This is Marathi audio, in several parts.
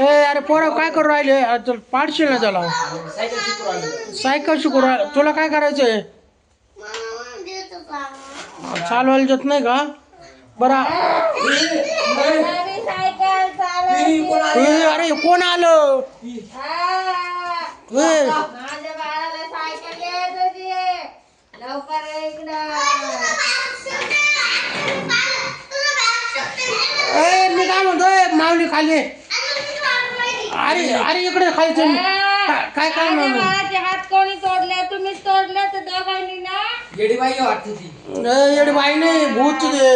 ए अरे पोरं काय करू राहिले? अरे पाडशील ना त्याला? सायकल शिकू राहिलो. तुला काय करायचं आहे? चालवायला जात नाही का? बरा. ए, अरे कोण आलं? ए, ए मी काय म्हणतोय? माऊली खाली. अरे अरे इकडे खायचं काय काय बाळाचे हात कोणी तोडले? तुम्ही तोडले तर दोघांनी ना? येडी बाई वाटते ती. ए येडे बाई नाही भूत ते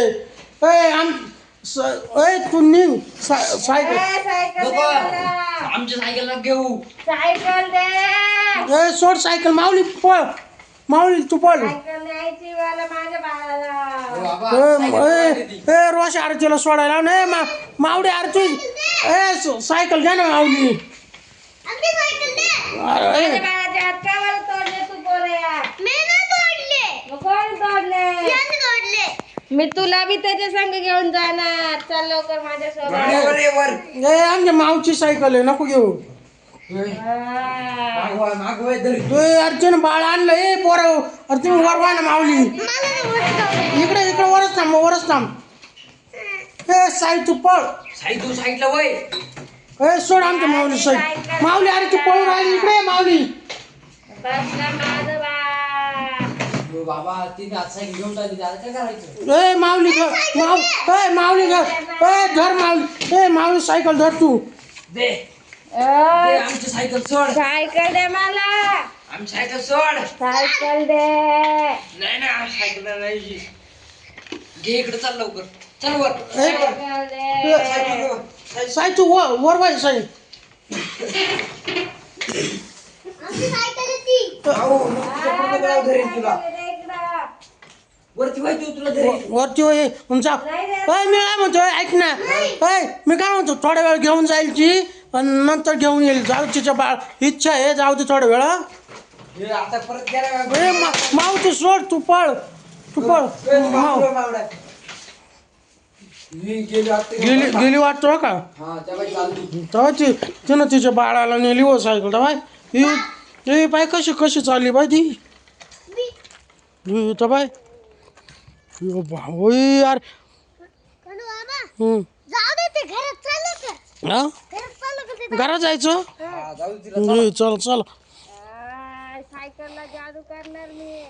ए आम स- ए तू निघ. सा- सायकल. ए, सायकल दे नको मला. आमच्या सायकल ना घेऊ. सायकल दे. ए सोड सायकल. माऊली पळ. माऊली तू पळ. सायकल न्यायची मला माझ्या बाळाला. हो बाबा ए सायकल ए पळाली ती. ए रोष आरतीला सोडायला नाही मा मावडी आरती. ए स- सायकल घ्या ना तोडले तू तोडले. मी तुला बी त्याच्या संग घेऊन जाणार. चल लवकर माझ्यासोबत. वर ये, वर. ए आमच्या मावची सायकल आहे नको घेऊ. हा. मागवा मागवा ए अर्जुन बाळ आणलं. ए पोर अरे तुम्ही वर व्हा ना माऊली. इकडे इकडे वरच थांब वरच थांब. ए साई तू पळ. साई तू साईडला वय. ए सोड आमच्या माऊली साई माऊली अरे तू पळून राहिली इकडे ये, माऊली. बसला माझं बाळ. हो बाबा तिने आज सायकल घेऊन टाकली आता काय करायचं? ए माऊली धर माऊ ए माऊली धर ए धर माऊली. ए माऊली सायकल धर तू. दे. दे अय, आमची सायकल सोड. सायकल दे मला. आमची सायकल सोड. सायकल दे. नाही ना सायकल नाही घे इकडे चल लवकर. चल वर. ए सायकल दे. सायकल तू वर वर वाय साई. भाऊ, नुसतं पुढं बघावं धरीन तुला. वरती व्हायची तुला वरती होय तुमचा मी काय म्हणतोय ऐक ना. ए मी काय म्हणतो थोड्या वेळ घेऊन जाईल ती आणि नंतर घेऊन येईल. जाऊ तिच्या बाळ. इच्छा आहे जाऊ दे थोड्या वेळ हं? हे आता परत गेला ए मा माऊ तू सोड तू पळ. तू पळ. माऊ गेली गेली वाटतो का? हा चालली. तेव्हा ती तिनं तिच्या बाळाला नेली हो सायकल. तेव्हा ही ही बाय कशी कशी चालली बाय ती? तर बाय भाऊ यार हं. जाऊ दे ते घरात चाललं का हा? घरात चाललं का ते घरात जायचं? जाऊ दे तिला चल. चल सायकलला जादू करणार मी.